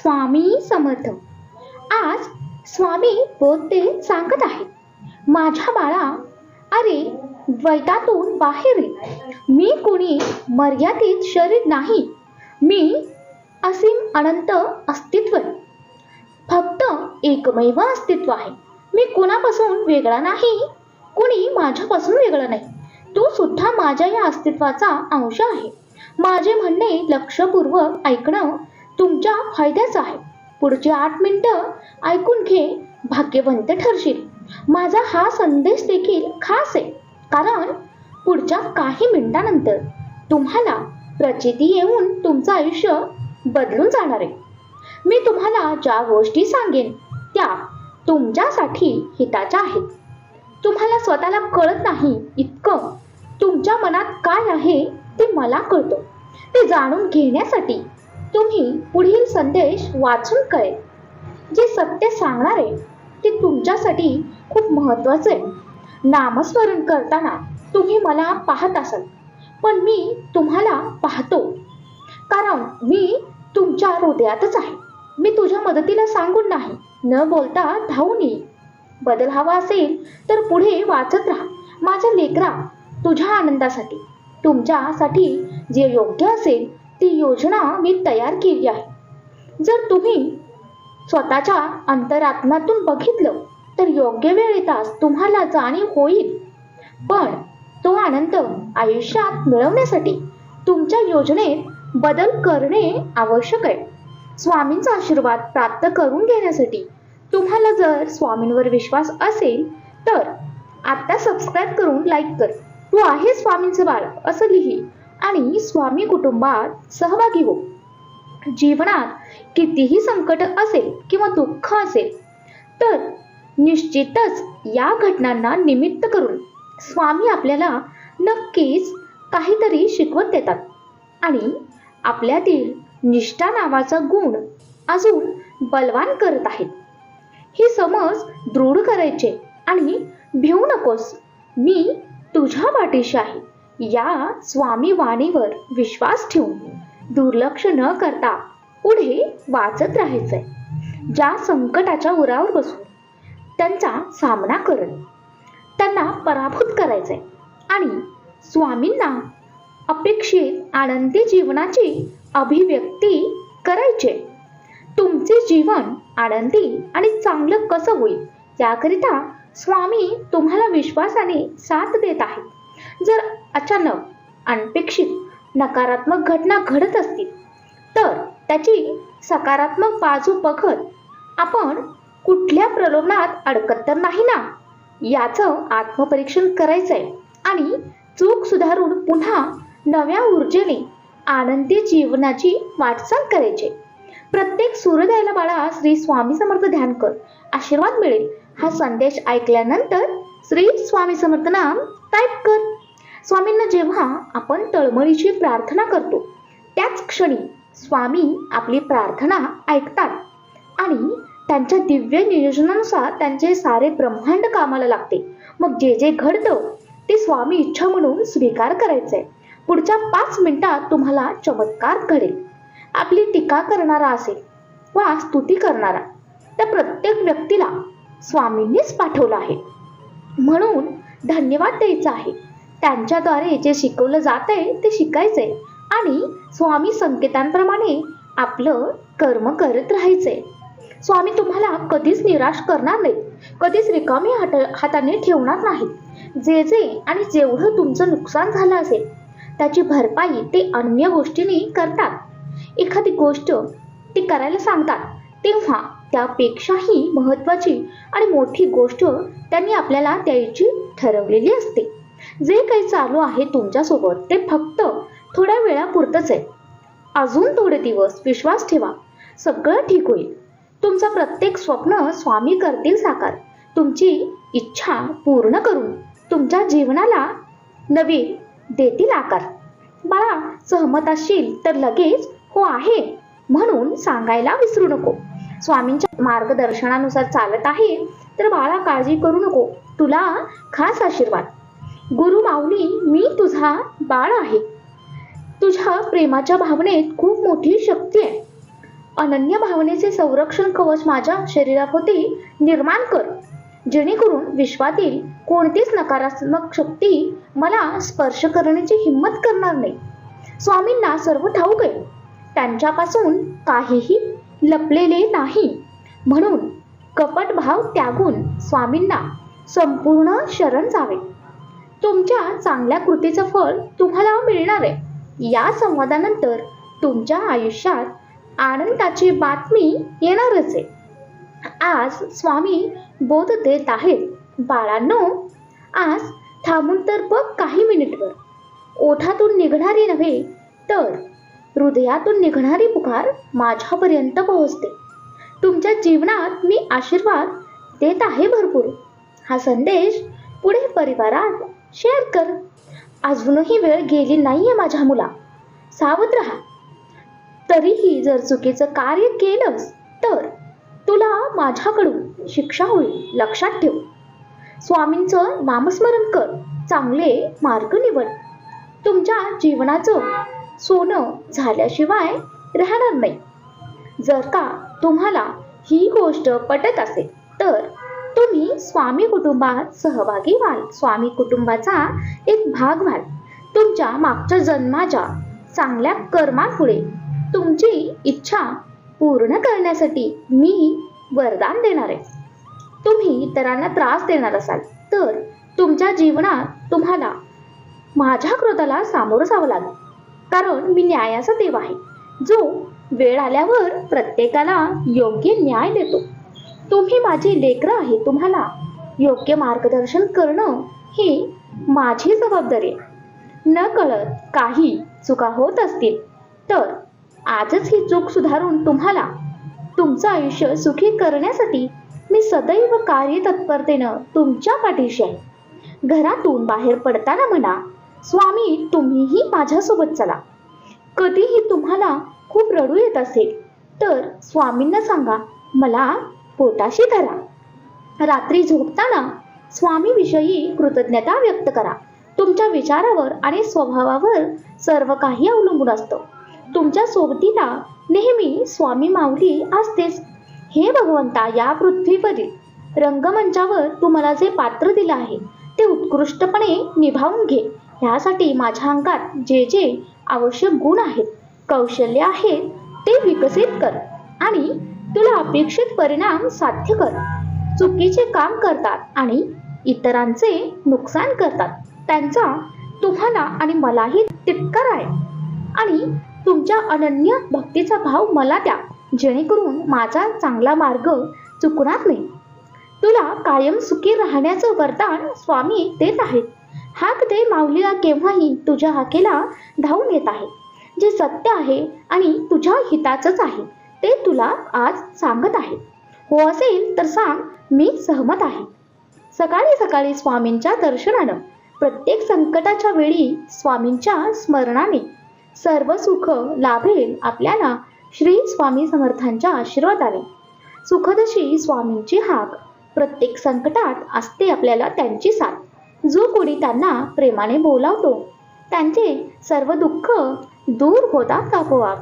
स्वामी समर्थ. आज स्वामी बोलते सांगत आहेत. माझ्या बाळा अरे द्वैतातून बाहेर मी कोणी मर्यादित शरीर नाही. मी असीम अनंत अस्तित्व फक्त एकमेव अस्तित्व आहे. मी कुणापासून वेगळा नाही कुणी माझ्यापासून वेगळं नाही. तो सुद्धा माझ्या या अस्तित्वाचा अंश आहे. माझे म्हणणे लक्षपूर्वक ऐकणं तुमच्या फायद्याचं आहे. पुढची आठ मिनिटं ऐकून घे भाग्यवंत ठरशील. माझा हा संदेश देखील खास आहे. कारण पुढच्या काही मिनिटानंतर तुम्हाला प्रचिती येऊन तुमचं आयुष्य बदलून जाणार आहे. मी तुम्हाला ज्या गोष्टी सांगेन त्या तुमच्यासाठी हिताच्या आहेत. तुम्हाला स्वतःला कळत नाही इतकं तुमच्या मनात काय आहे ते मला कळतं. ते जाणून घेण्यासाठी तुम्ही पुढील संदेश वाचून कळेल. जे सत्य सांगणार आहे ते तुमच्यासाठी खूप महत्त्वाचं. आहे नामस्मरण करताना तुम्ही मला पाहत असाल पण मी तुम्हाला पाहतो. कारण मी तुमच्या हृदयातच आहे. मी तुझ्या मदतीला सांगून नाही न बोलता धावून येईल बदल हवा असेल तर पुढे वाचत राहा. माझ्या लेकरा तुझ्या आनंदासाठी तुमच्यासाठी जे योग्य असेल ती योजना मी तयार केली आहे. जर तुम्ही स्वतःच्या अंतरात्म्यातून बघितलं तर योग्य वेळ येताच तुम्हाला जाणीव होईल. पण तो आनंद आयुष्यात मिळवण्यासाठी तुमच्या योजनेत बदल करणे आवश्यक आहे. स्वामींचा आशीर्वाद प्राप्त करून घेण्यासाठी तुम्हाला जर स्वामींवर विश्वास असेल तर आता सबस्क्राईब करून लाईक कर. तू आहे स्वामींचं बाळ असं लिही. आणि स्वामी कुटुंबात सहभागी हो जीवनात कितीही संकट असेल किंवा दुःख असेल तर निश्चितच या घटनांना निमित्त करून स्वामी आपल्याला नक्कीच काहीतरी शिकवत देतात आणि आपल्यातील निष्ठा नावाचा गुण अजून बलवान करत आहेत. ही समज दृढ करायचे आणि भिवू नकोस. मी तुझ्या पाठीशी आहे. या स्वामी वाणीवर विश्वास ठेवून दुर्लक्ष न करता पुढे वाचत राहायचंय. ज्या संकटाच्या उरावर बसून त्यांचा सामना करत त्यांना पराभूत करायचंय आणि स्वामींना अपेक्षित आनंदी जीवनाची अभिव्यक्ती करायचे तुमचे जीवन आनंदी आणि चांगलं कसं होईल याकरिता स्वामी तुम्हाला विश्वासाने साथ देत आहेत. जर अचानक अनपेक्षित नकारात्मक घटना घडत असतील तर त्याची सकारात्मक बाजू बघत आपण कुठल्या प्रलोभनात अडकत तर नाही ना? याचं आत्मपरीक्षण करायचंय. आणि चूक सुधारून पुन्हा नव्या ऊर्जेने आनंदी जीवनाची वाटचाल करायची. प्रत्येक सूर्योदयाला बाळा श्री स्वामी समर्थ ध्यान कर. आशीर्वाद मिळेल. हा संदेश ऐकल्यानंतर श्री स्वामी समर्थ नाम टाईप कर. स्वामींना जेव्हा आपण तळमळीची प्रार्थना करतो त्याच क्षणी स्वामी आपली प्रार्थना ऐकतात आणि त्यांच्या दिव्य नियोजनानुसार त्यांचे सारे ब्रह्मांड कामाला लागते. मग जे जे घडतं ते स्वामी इच्छा म्हणून स्वीकार करायचंय पुढच्या पाच मिनिटात तुम्हाला चमत्कार घडेल. आपली टीका करणारा असेल वा स्तुती करणारा त्या प्रत्येक व्यक्तीला स्वामींनीच पाठवलं आहे. म्हणून धन्यवाद द्यायचा आहे. त्यांच्याद्वारे जे शिकवलं जात आहे ते शिकायचे आणि स्वामी संकेतांप्रमाणे आपलं कर्म करत राहायचंय. स्वामी तुम्हाला कधीच निराश करणार नाही कधीच रिकामी हात हाताने ठेवणार नाही जे जे आणि जेवढं तुमचं नुकसान झालं असेल त्याची भरपाई ते अन्य गोष्टींनी करतात. एखादी गोष्ट ती करायला सांगतात तेव्हा त्यापेक्षाही महत्त्वाची आणि मोठी गोष्ट त्यांनी आपल्याला द्यायची ठरवलेली असते. जे काही चालू आहे तुमच्यासोबत ते फक्त थोड्या वेळापुरतंच आहे. अजून थोडे दिवस विश्वास ठेवा. सगळं ठीक होईल. तुमचं प्रत्येक स्वप्न स्वामी करतील साकार. तुमची इच्छा पूर्ण करून तुमच्या जीवनाला नवी देतील आकार. बाळा सहमत असशील तर लगेच हो आहे म्हणून सांगायला विसरू नको. स्वामींच्या मार्गदर्शनानुसार चालत आहे तर बाळा काळजी करू नको. तुला खास आशीर्वाद. गुरु माऊली मी तुझा बाळ आहे. तुझ्या प्रेमाच्या भावनेत खूप मोठी शक्ती आहे. अनन्य भावनेचे संरक्षण कवच माझ्या शरीराभोवती निर्माण कर. जेणेकरून विश्वातील कोणतीच नकारात्मक शक्ती मला स्पर्श करण्याची हिंमत करणार नाही. स्वामींना सर्व ठाऊक आहे. त्यांच्यापासून काहीही लपलेले नाही. म्हणून कपट भाव त्यागून स्वामींना संपूर्ण शरण जावे. तुमच्या चांगल्या कृतीचं फळ तुम्हाला मिळणार आहे. या संवादानंतर तुमच्या आयुष्यात आनंदाची बातमी येणारच आहे. आज स्वामी बोध देत आहेत. बाळांनो आज थांबून तर बघ काही मिनिटवर ओठातून निघणारी नव्हे तर हृदयातून निघणारी पुकार माझ्यापर्यंत पोहोचते. तुमच्या जीवनात मी आशीर्वाद देत आहे भरपूर. हा संदेश पुढे परिवारात शेअर कर. अजूनही वेळ गेली नाहीये माझ्या मुला. सावध राहा. तरीही जर चुकीचं कार्य केलंस तर तुला माझ्याकडून शिक्षा होईल लक्षात ठेव. स्वामींचं नामस्मरण कर. चांगले मार्ग निवड. तुमच्या जीवनाचं सोनं झाल्याशिवाय राहणार नाही. जर का तुम्हाला ही गोष्ट पटत असेल तर स्वामी कुटुंबात सहभागी व्हाल. स्वामी कुटुंबाचा एक भाग व्हाल. तुमच्या मागच्या जन्माच्या चांगल्या कर्मापुढे तुमची इच्छा पूर्ण करण्यासाठी मी वरदान देणार. आहे तुम्ही इतरांना त्रास देणार असाल तर तुमच्या जीवनात तुम्हाला माझ्या क्रोधाला सामोरं जावं लागेल. कारण मी न्यायाचा देव आहे जो वेळ आल्यावर प्रत्येकाला योग्य न्याय देतो. तुम्ही माझी लेकरं आहे तुम्हाला. योग्य मार्गदर्शन करणं ही माझी जबाबदारी. आहे न कळत काही चुका होत असतील तर आजच ही चूक सुधारून तुम्हाला तुमचं आयुष्य सुखी करण्यासाठी मी सदैव कार्यतत्परतेनं तुमच्या पाठीशी आहे. घरातून बाहेर पडताना म्हणा स्वामी तुम्हीही माझ्यासोबत चला. कधीही तुम्हाला खूप रडू येत असेल तर स्वामींना सांगा मला पोटाशी धरा. रात्री झोपताना स्वामीविषयी कृतज्ञता व्यक्त करा. तुमच्या विचारावर आणि स्वभावावर सर्व काही अवलंबून असतं. तुमच्या सोबतीला नेहमी स्वामी माऊली असतेच. हे भगवंता या पृथ्वीवरील रंगमंचावर तुम्हाला जे पात्र दिलं आहे ते उत्कृष्टपणे निभावून घे. ह्यासाठी माझ्या अंगात जे जे आवश्यक गुण आहेत कौशल्य आहेत ते विकसित कर आणि तुला अपेक्षित परिणाम साध्य कर. चुकीचे काम करतात आणि इतरांचे नुकसान करतात. त्यांचा तुम्हाला आणि मलाही तितकार आहे आणि तुमच्या अनन्य भक्तीचा भाव मला द्या जेणेकरून माझा चांगला मार्ग चुकणार नाही. तुला कायम सुखी राहण्याचं वरदान स्वामी देत आहेत. हाक दे माऊलीला केव्हाही तुझ्या हाकेला धावून येत आहे. जे सत्य आहे आणि तुझ्या हिताचंच आहे. ते तुला आज सांगत आहे. हो असेल तर सांग मी सहमत आहे. सकाळी सकाळी स्वामींच्या दर्शनानं प्रत्येक संकटाच्या वेळी स्वामींच्या स्मरणाने सर्व सुख लाभेल आपल्याला श्री स्वामी समर्थांच्या आशीर्वादाने. सुखदशी स्वामींची हाक प्रत्येक संकटात असते आपल्याला त्यांची साथ. जो कोणी त्यांना प्रेमाने बोलावतो त्यांचे सर्व दुःख दूर होतात आपोआप.